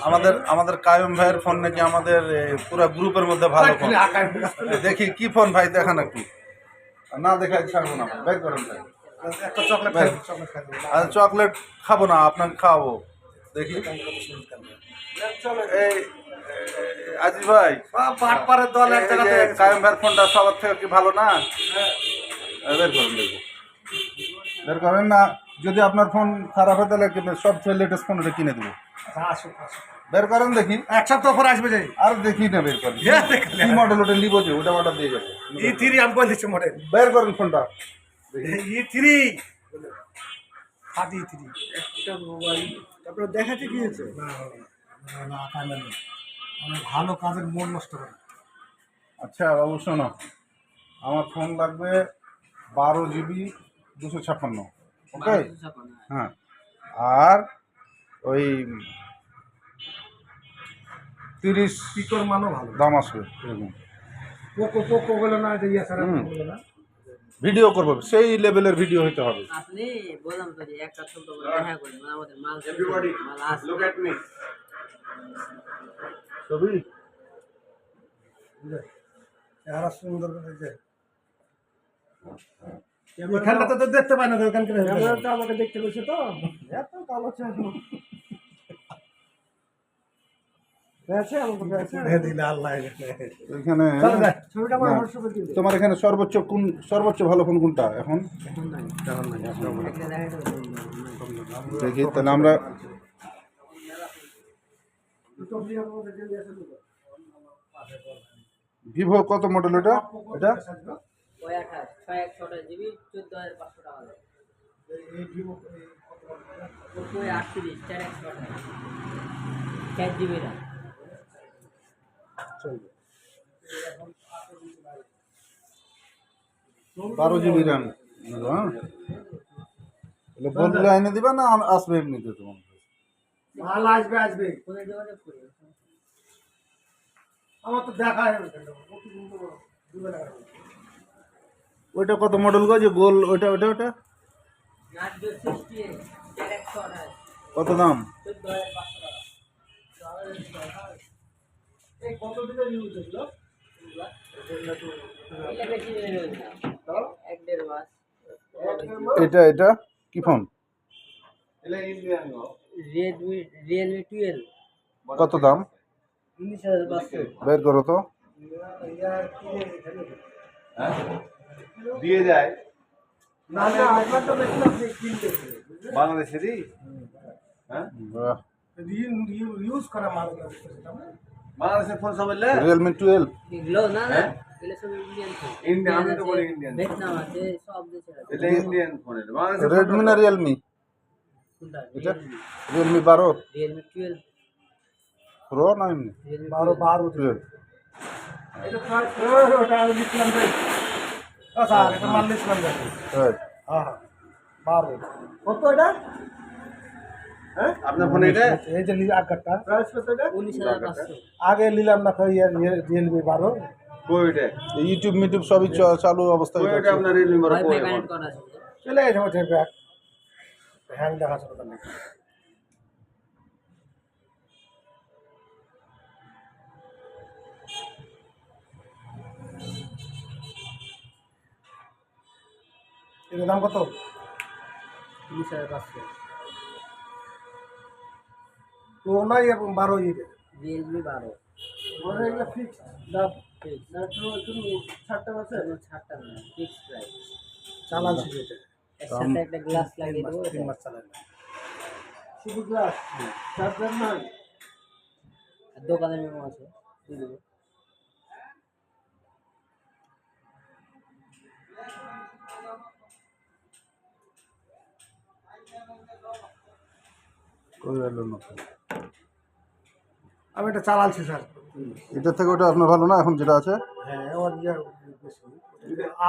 আমাদের আমাদের কায়ম ভাইয়ের ফোন নাকি আমাদের পুরো গ্রুপের মধ্যে ভালো ফোন। দেখি কি ফোন ভাই দেখান একটু। না দেখাই ছাড়বো না। বের করেন ভাই। একটা চকলেট চকলেট আর চকলেট খাব না আপনাকে খাওয়াবো। দেখি। এই আজি ভাই। পাটপাড়ের দল এক জায়গাতে কায়ুম ভাইয়ের ফোনটা সবার থেকে কি ভালো না? বের করেন দেখি। বের করেন না যদি আপনার ফোন খারাপ হয় তাহলে কিন্তু সব থেকে লেটেস্ট ফোন ওটা কিনে দেবো। আসুক বের করেন দেখি। এক সপ্তাহ পরে আসবে যাই আর দেখি না বের করেন। হ্যাঁ, কি মডেল ওটা নিবো যে ওটা অর্ডার দিয়ে যাব। ই থ্রি আমি বলে দিচ্ছি মডেল বের করেন ফোনটা ই থ্রি হাতি থ্রি একটা মোবাইল তারপরে দেখাতে কি হয়েছে? না না না কান্না নেই আমি ভালো কাজের মন নষ্ট করে। আচ্ছা বাবু শোনো আমার ফোন লাগবে বারো জিবি দুশো ছাপ্পান্ন। ওকে হ্যাঁ। আর ওই তিরিশ স্পিকর মানও ভালো। দাম আসবে এরকম। পোকো পোকো বলে না ইয়ে। না। ভিডিও করব সেই লেভেলের ভিডিও হতে হবে। আপনি বললাম তো যে একটা ছোট দেখা করি মানে আমাদের মাল মাল আসবে ছবি? চেহারা সুন্দর করে যে এখানটা তো দেখতে পাই না আমাকে দেখতে তো। এত কালো। তোমার এখানে সর্বোচ্চ কোন সর্বোচ্চ ভালো ফোন কোনটা এখন? দেখা তাহলে আমরা। ভিভো কত মডেল এটা? এটা? ওই আঠাশ ছয় একশো জিবি চোদ্দ হাজার পাঁচশো টাকা দাম। ওপো আটত্রিশ চার একশো আঠাশ চার জিবি রাম বারো জিবি র্যাম হ্যাঁ? বললে এনে দিবা না আসবে এমনিতে তোমার? মাল আসবে আসবে। আমার তো দেখা হয় ওইটা কত মডেল গো? যে গোল, ওইটা ওইটা ওটা কত দাম? এটা এটা? কি ফোন রেডমি রিয়েলমি টুয়েলভ কত দাম? বের করো তো। দিয়ে যায়। বাংলাদেশেরই? ইউজ করা মাল বাংলাদেশের ফোন সব রিয়েলমি টুয়েলভ এগুলো না হ্যাঁ? রেডমি না রিয়েলমি এটা? রিয়েলমি বারো? রিয়েলমি টুয়েলভ প্রো না এমনি? বারো বারো টুয়েলভ যে হ্যাঁ। হ্যাঁ। বারো। কত এটা? হ্যাঁ? আপনার ফোন এটা? এই যে প্রাইস কত এটা? হাজার পাঁচশো। আগে নিলাম না কই রিয়েলমি বারো। কই এটা? ইউটিউব মিউটিউব সবই চালু অবস্থায় কই এটা আপনার রিয়েলমি বারো চলে ব্যাগ। হ্যাং দেখাচ্ছে এর দাম কত? উনিশ হাজার পাঁচশো। তো নাই এবং বারো ইয়ে রিয়েলমি বারো। এগুলো ফিক্স দাম ফিক্স না একটু একটু ছাড়টা আছে ছাড়টা না ফিক্স প্রাইস এর একটা গ্লাস লাগিয়ে দেবো তিন মাস চালাই শুধু গ্লাস চার্জার নাই? আর দোকানে মেমো আছে দিয়ে দেবো। আমি এটা চালাচ্ছি স্যার। এটার থেকে ওটা আপনার ভালো না এখন যেটা আছে? হ্যাঁ ওর ইয়ে বেশি।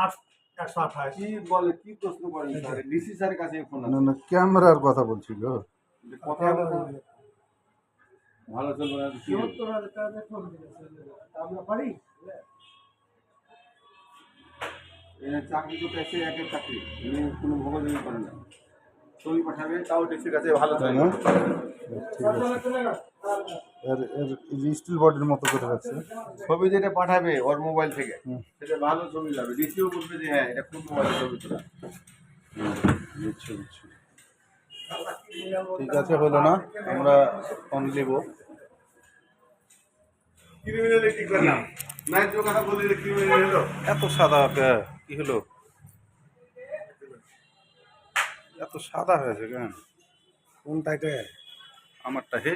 আট একশো আঠাশ। কি বলে কি প্রশ্ন করেন স্যার? ডিসি স্যারের কাছে ফোন না না ক্যামেরার কথা বলছি গো। কথা ভালো চলবে না। আমরা পারি? চাকরি তো এসে একের চাকরি। কোনো ভোগাযোগী করেন না। ছবি পাঠাবে তাও কাছে ভালো তাই না? স্টিল বডির মতো করে রাখছে ছবি যেটা পাঠাবে ওর মোবাইল থেকে। সেটা ভালো ছবি যাবে রিসিও করবে যে হ্যাঁ এটা ছবি তোলা। ঠিক আছে হলো না। আমরা ফোন নিব ক্রিমিনাল করলাম। কথা বলে ক্রিমিনাল হলো? এত সাদা কি হলো? এত সাদা হয়েছে কেন? কোনটাকে? আমারটা হে